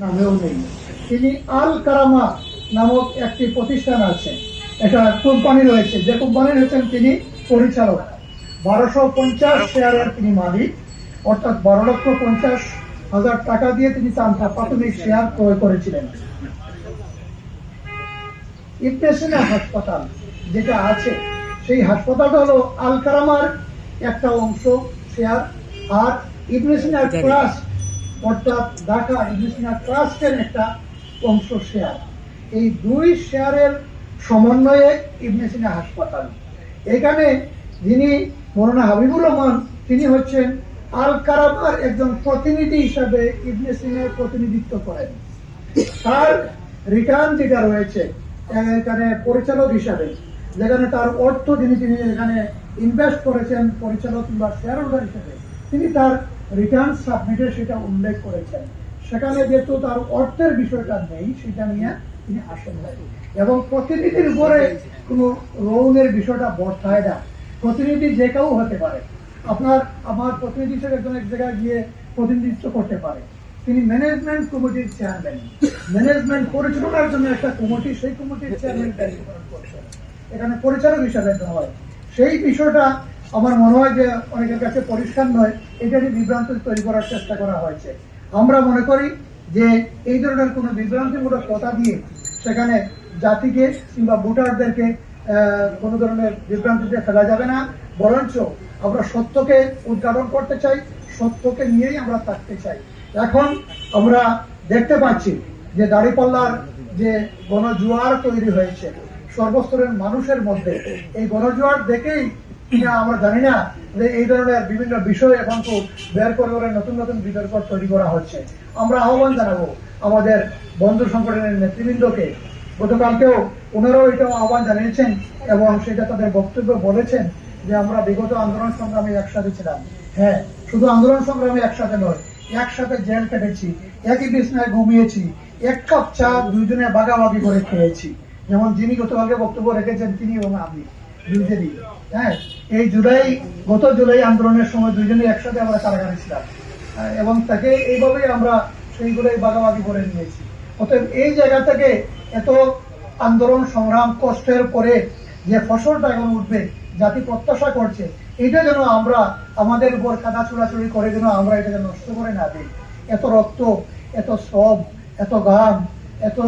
নামেও নেই। তিনি আল কারামা নামক একটি প্রতিষ্ঠান আছে। এটা কোম্পানি রয়েছে। যে কোম্পানির হচ্ছেন তিনি পরিচালক। বারোশো পঞ্চাশ শেয়ারের তিনি মালিক। অর্থাৎ বারো লক্ষ পঞ্চাশ হাজার টাকা দিয়ে তিনি তার প্রাথমিক শেয়ার ক্রয় করেছিলেন। ইবনেসিনা হাসপাতাল যেটা আছে সেই হাসপাতালটা হলো আল কারামার একটা অংশ শেয়ার। আর ইবনে সিনা ট্রাস্ট অর্থাৎ ঢাকা সিনা ট্রাস্টের একটা অংশ শেয়ার এই দুই শেয়ারের সমন্বয়ে ইবনে সিনা হাসপাতাল। এখানে যিনি মৌলানা হাবিবুর রহমান, তিনি হচ্ছেন আল কারামার একজন প্রতিনিধি হিসাবে ইবনে সিনার প্রতিনিধিত্ব করেন। তার রিটার্ন যেটা রয়েছে, এখানে পরিচালক হিসাবে, যেখানে তার অর্থ যিনি তিনি এখানে ইনভেস্ট করেছেন, পরিচালক কিংবা শেয়ার হোল্ডার হিসাবে, তিনি তার রিটার্ন সাবমিটে সেটা উল্লেখ করেছেন। সেখানে যেহেতু তার অর্থের বিষয়টা নেই, সেটা নিয়ে তিনি আসেন এবং প্রতিনিধির উপরে কোনো রৌনের বিষয়টা বর্তায় না। প্রতিনিধি যে কেউ হতে পারে। আপনার, আমার প্রতিনিধি হিসেবে একজন এক জায়গায় গিয়ে প্রতিনিধিত্ব করতে পারে। তিনি ম্যানেজমেন্ট কমিটির চেয়ারম্যান ম্যানেজমেন্ট পরিচালনার জন্য একটা কমিটি সেই কমিটির চেয়ারম্যান এখানে পরিচালক হিসাবে হয়। সেই বিষয়টা আমার মনে হয় যে অনেকের কাছে পরিষ্কার নয় এটারই বিভ্রান্ত তৈরি করার চেষ্টা করা হয়েছে। আমরা মনে করি যে এই ধরনের কোনো বিভ্রান্তিমূলক কথা দিয়ে সেখানে জাতিকে কিংবা ভোটারদেরকে কোনো ধরনের বিভ্রান্তিতে ফেলা যাবে না। বরঞ্চ আমরা সত্যকে উদ্ঘাটন করতে চাই, সত্যকে নিয়েই আমরা থাকতে চাই। এখন আমরা দেখতে পাচ্ছি যে দাড়িপাল্লার যে গণজোয়ার তৈরি হয়েছে, সর্বস্তরের মানুষের মধ্যে। এই গণজোয়ার দেখেই কিনা আমরা জানি না, যে এই ধরনের বিভিন্ন বিষয় এখন তো বের করে করে নতুন নতুন বিতর্ক তৈরি করা হচ্ছে। আমরা আহ্বান জানাব আমাদের বন্ধু সংগঠনের নেতৃবৃন্দকে। গতকালকেও ওনারাও এটাও আহ্বান জানিয়েছেন এবং সেটা তাদের বক্তব্য বলেছেন যে আমরা বিগত আন্দোলন সংগ্রামে একসাথে ছিলাম। হ্যাঁ শুধু আন্দোলন সংগ্রামে একসাথে নয়, একসাথে জেল কেটেছি একই বিছনায় ঘুমিয়েছি, এক কাপ চা দুইজনে বাগাবাগি করে খেয়েছি। যেমন যিনি গতকালকে বক্তব্য রেখেছেন, তিনি এবং আমি। দুইজনই হ্যাঁ এই জুলাই, গত জুলাই আন্দোলনের সময় দুইজনে একসাথে আমরা কারাগারে ছিলাম। এবং তাকে এইভাবেই আমরা সেইগুলোই বাগাবাগি করে নিয়েছি। অতএব এই জায়গা থেকে এত আন্দোলন, সংগ্রাম, কষ্টের পরে যে ফসলটা এখন উঠবে, জাতি প্রত্যাশা করছে, এটা যেন আমরা, আমাদের উপর কাদা চুরাচুরি করে যেন আমরা এটাকে নষ্ট করে না দিই। এত রক্ত, এত শ্রম, এত গান, এত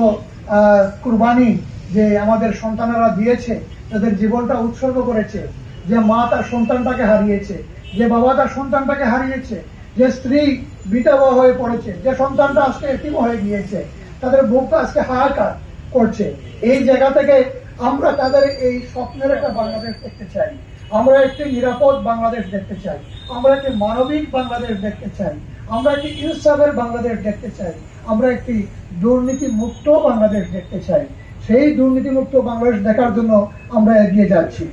কুরবানি যে আমাদের সন্তানেরা দিয়েছে, তাদের জীবনটা উৎসর্গ করেছে, যে মা তার সন্তানটাকে হারিয়েছে, যে বাবা তার সন্তানটাকে হারিয়েছে, যে স্ত্রী বিধবা হয়ে পড়েছে, যে সন্তানটা আজকে এতিম হয়ে গিয়েছে, তাদের বুকটা আজকে হাহাকার করছে। এই জায়গা থেকে আমরা তাদের এই স্বপ্নের একটা বাংলাদেশ দেখতে চাই। আমরা একটি নিরাপদ বাংলাদেশ দেখতে চাই। আমরা একটি মানবিক বাংলাদেশ দেখতে চাই। আমরা একটি ইনসাফের বাংলাদেশ দেখতে চাই। আমরা একটি দুর্নীতি মুক্ত বাংলাদেশ দেখতে চাই। সেই দুর্নীতিমুক্ত বাংলাদেশ দেখার জন্য আমরা এগিয়ে যাচ্ছি।